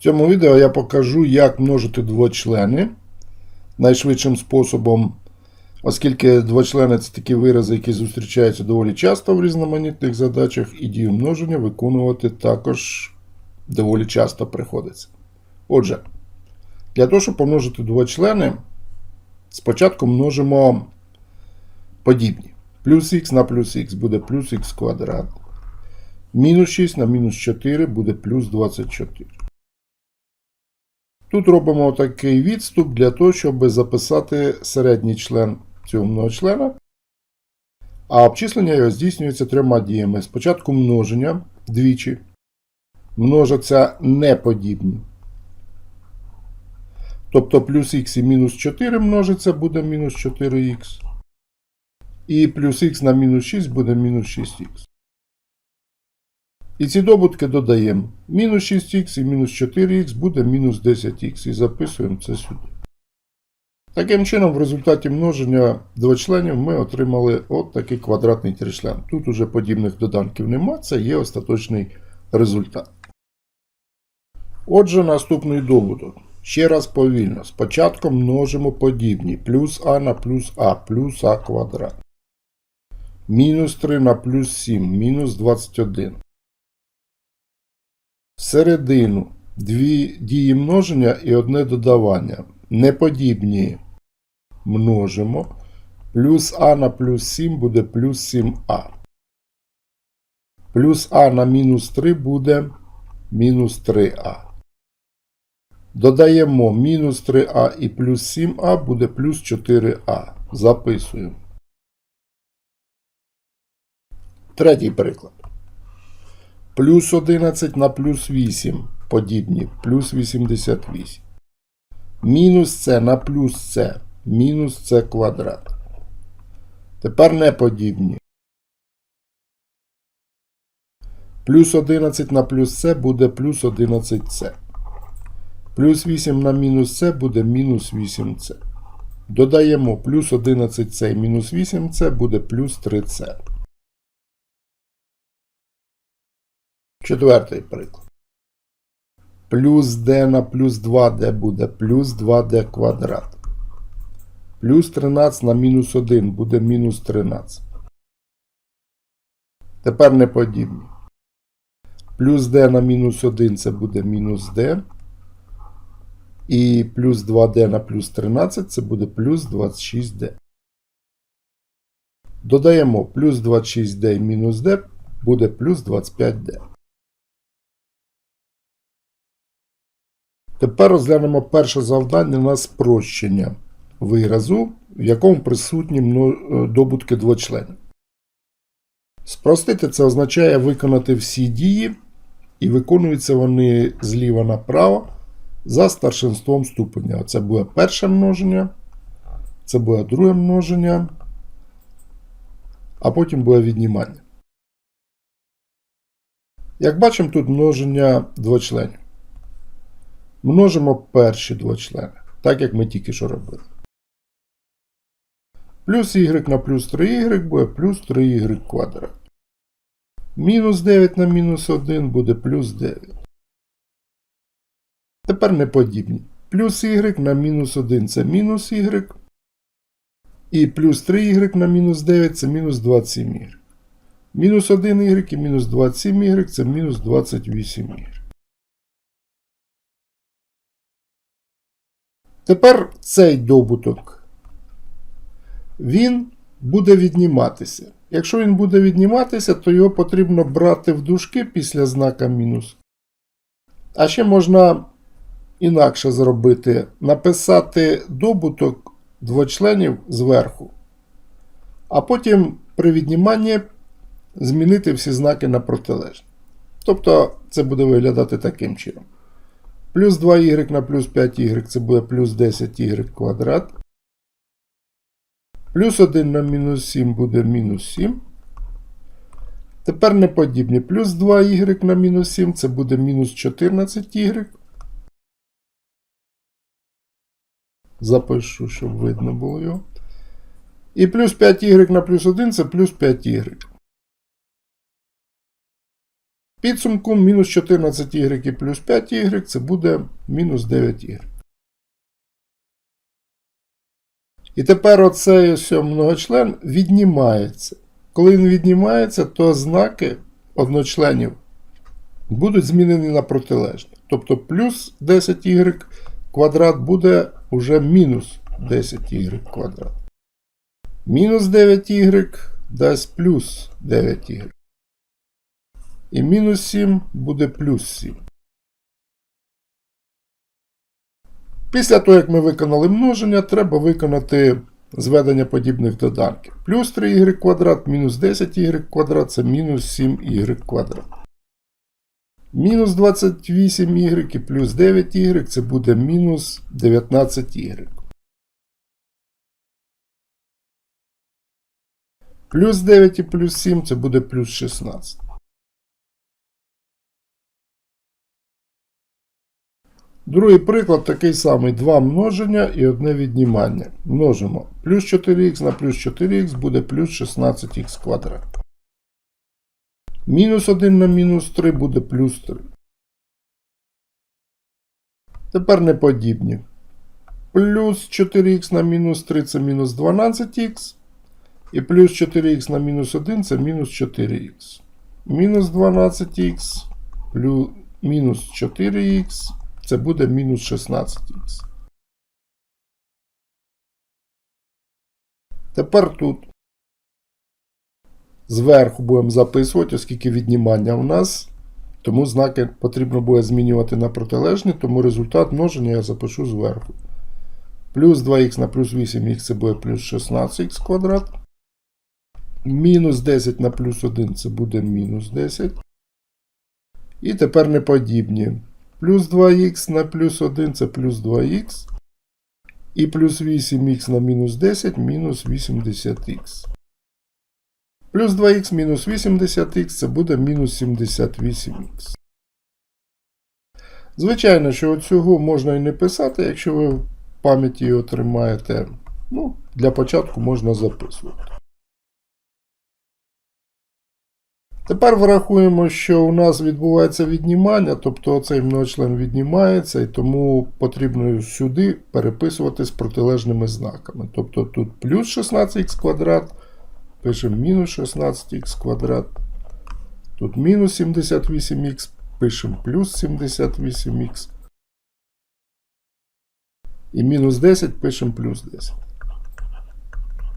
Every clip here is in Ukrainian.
В цьому відео я покажу, як множити двочлени найшвидшим способом, оскільки двочлени це такі вирази, які зустрічаються доволі часто в різноманітних задачах, і дію множення виконувати також доволі часто приходиться. Отже, для того, щоб помножити двочлени, спочатку множимо подібні. Плюс х на плюс х буде плюс х квадрат. Мінус 6 на мінус 4 буде плюс 24. Тут робимо такий відступ для того, щоб записати середній член цього многочлена. А обчислення його здійснюється трьома діями. Спочатку множення двічі. Множаться неподібні. Тобто плюс х і мінус 4 множиться буде мінус 4х. І плюс х на мінус 6 буде мінус 6х. І ці добутки додаємо. Мінус 6х і мінус 4х буде мінус 10х. І записуємо це сюди. Таким чином, в результаті множення двочленів ми отримали от такий квадратний тричлен. Тут уже подібних доданків нема, це є остаточний результат. Отже, наступний добуток. Ще раз повільно. Спочатку множимо подібні. Плюс а на плюс а, плюс а квадрат. Мінус 3 на плюс 7, мінус 21. Середину дві дії множення і одне додавання. Неподібні множимо. Плюс а на плюс 7 буде плюс 7а. Плюс а на мінус 3 буде мінус 3а. Додаємо мінус 3а і плюс 7а буде плюс 4а. Записуємо. Третій приклад. Плюс 11 на плюс 8 подібні. Плюс 88. Мінус це на плюс це. Мінус це квадрат. Тепер не подібні. Плюс 11 на плюс це буде плюс 11це. Плюс 8 на мінус це буде мінус 8це. Додаємо плюс 11це і мінус 8це буде плюс 3це. Четвертий приклад. Плюс d на плюс 2d буде плюс 2d квадрат. Плюс 13 на мінус 1 буде мінус 13. Тепер не подібні. Плюс d на мінус 1 це буде мінус d. І плюс 2d на плюс 13 це буде плюс 26d. Додаємо плюс 26d і мінус d буде плюс 25d. Тепер розглянемо перше завдання на спрощення виразу, в якому присутні е, добутки двочленів. Спростити це означає виконати всі дії, і виконуються вони зліва направо за старшинством ступеня. Це буде перше множення, це буде друге множення, а потім буде віднімання. Як бачимо, тут множення двочленів. Множимо перші двочлени, так як ми тільки що робили. Плюс y на плюс 3y буде плюс 3y квадрат. Мінус 9 на мінус 1 буде плюс 9. Тепер неподібні. Плюс y на мінус 1 це мінус y. І плюс 3y на мінус 9 це мінус 27y. Мінус 1y і мінус 27y це мінус 28y. Тепер цей добуток він буде відніматися. Якщо він буде відніматися, то його потрібно брати в дужки після знака мінус. А ще можна інакше зробити: написати добуток двочленів зверху, а потім при відніманні змінити всі знаки на протилежні. Тобто це буде виглядати таким чином. Плюс 2y на плюс 5y це буде плюс 10y квадрат. Плюс 1 на мінус 7 буде мінус 7. Тепер неподібні. Плюс 2y на мінус 7 це буде мінус 14y. Запишу, щоб видно було його. І плюс 5y на плюс 1 це плюс 5y. Підсумком мінус 14y і плюс 5y це буде мінус 9y. І тепер оцей ось многочлен віднімається. Коли він віднімається, то знаки одночленів будуть змінені на протилежні. Тобто плюс 10y квадрат буде уже мінус 10y квадрат. Мінус 9y дасть плюс 9y. І мінус 7 буде плюс 7. Після того, як ми виконали множення, треба виконати зведення подібних доданків. Плюс 3y квадрат мінус 10y квадрат це мінус 7y квадрат. Мінус 28y і плюс 9y це буде мінус 19y. Плюс 9 і плюс 7 це буде плюс 16. Другий приклад такий самий: два множення і одне віднімання. Множимо. Плюс 4х на плюс 4х буде плюс 16х квадрат. Мінус 1 на мінус 3 буде плюс 3. Тепер неподібні. Плюс 4х на мінус 3 це мінус 12х. І плюс 4х на мінус 1 це мінус 4х. Мінус 12х плюс мінус 4х це буде мінус 16х. Тепер тут зверху будемо записувати, оскільки віднімання у нас, тому знаки потрібно буде змінювати на протилежні, тому результат множення я запишу зверху. Плюс 2х на плюс 8х це буде плюс 16х квадрат. Мінус 10 на плюс 1 це буде мінус 10. І тепер неподібні. Плюс 2х на плюс 1 це плюс 2х. І плюс 8х на мінус 10 мінус 80х. Плюс 2х мінус 80х це буде мінус 78х. Звичайно, що цього можна і не писати, якщо ви в пам'яті отримаєте. Ну, для початку можна записувати. Тепер врахуємо, що у нас відбувається віднімання, тобто цей многочлен віднімається, і тому потрібно сюди переписувати з протилежними знаками. Тобто тут плюс 16х квадрат, пишемо мінус 16х квадрат. Тут мінус 78х, пишемо плюс 78х. І мінус 10 пишемо плюс 10.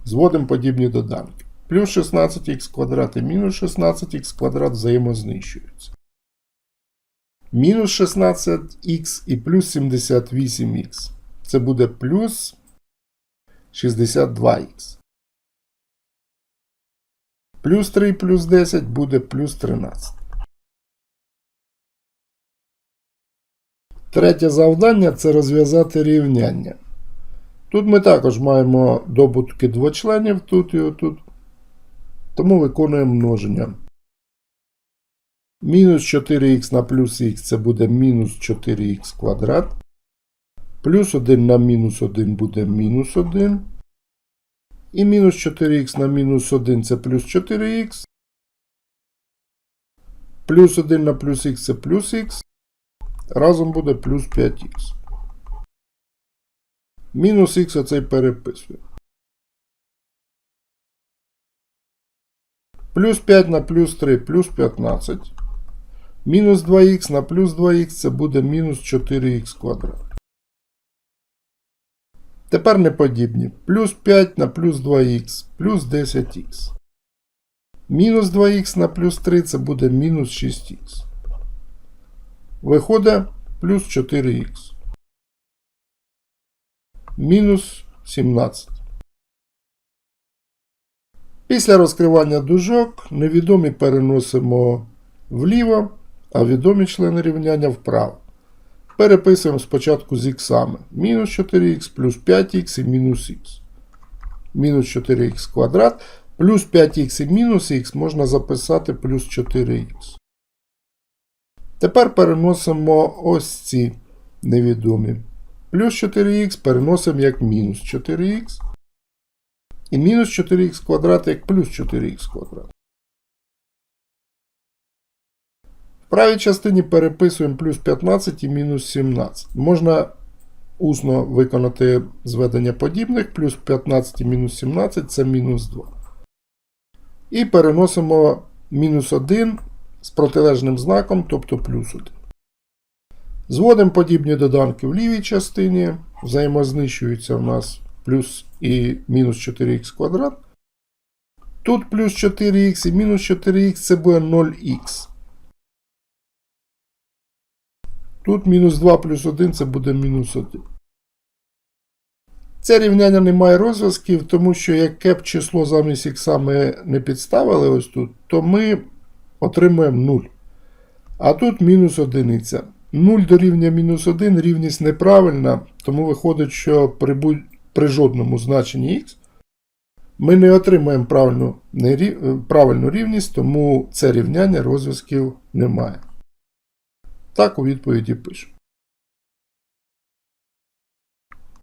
Зводимо подібні доданки. Плюс 16х квадрат і мінус 16х квадрат взаємознищуються. Мінус 16х і плюс 78х. Це буде плюс 62х. Плюс 3 і плюс 10 буде плюс 13. Третє завдання це розв'язати рівняння. Тут ми також маємо добутки двочленів тут і отут. Тому виконуємо множення. Мінус 4х на плюс х це буде мінус 4х квадрат. Плюс 1 на мінус 1 буде мінус 1. І мінус 4х на мінус 1 це плюс 4х. Плюс 1 на плюс х це плюс х. Разом буде плюс 5х. Мінус х оцей переписує. Плюс 5 на плюс 3 плюс 15. Мінус 2х на плюс 2х це буде мінус 4х квадрат. Тепер неподібні. Плюс 5 на плюс 2х плюс 10х. Мінус 2х на плюс 3 це буде мінус 6х. Виходить плюс 4х. Мінус 17. Після розкривання дужок невідомі переносимо вліво, а відомі члени рівняння вправо. Переписуємо спочатку з іксами. Мінус 4х плюс 5х і мінус х. Мінус 4х квадрат. Плюс 5х і мінус х можна записати плюс 4х. Тепер переносимо ось ці невідомі. Плюс 4х переносимо як мінус 4х. І мінус 4х квадрат як плюс 4х квадрат. правій частині переписуємо плюс 15 і мінус 17. Можна усно виконати зведення подібних, плюс 15 і мінус 17 це мінус 2. І переносимо мінус 1 з протилежним знаком, тобто плюс 1. Зводимо подібні доданки в лівій частині, взаємознищуються у нас плюс і мінус 4х квадрат. Тут плюс 4х і мінус 4х це буде 0х. Тут мінус 2 плюс 1 це буде мінус 1. Це рівняння не має розв'язків, тому що яке б число замість х ми не підставили ось тут, то ми отримуємо 0. А тут мінус 1. 0 дорівнює мінус 1, рівність неправильна, тому виходить, що при, будь- при жодному значенні х ми не отримаємо правильну, рів- правильну рівність, тому це рівняння розв'язків немає. Так у відповіді пишемо.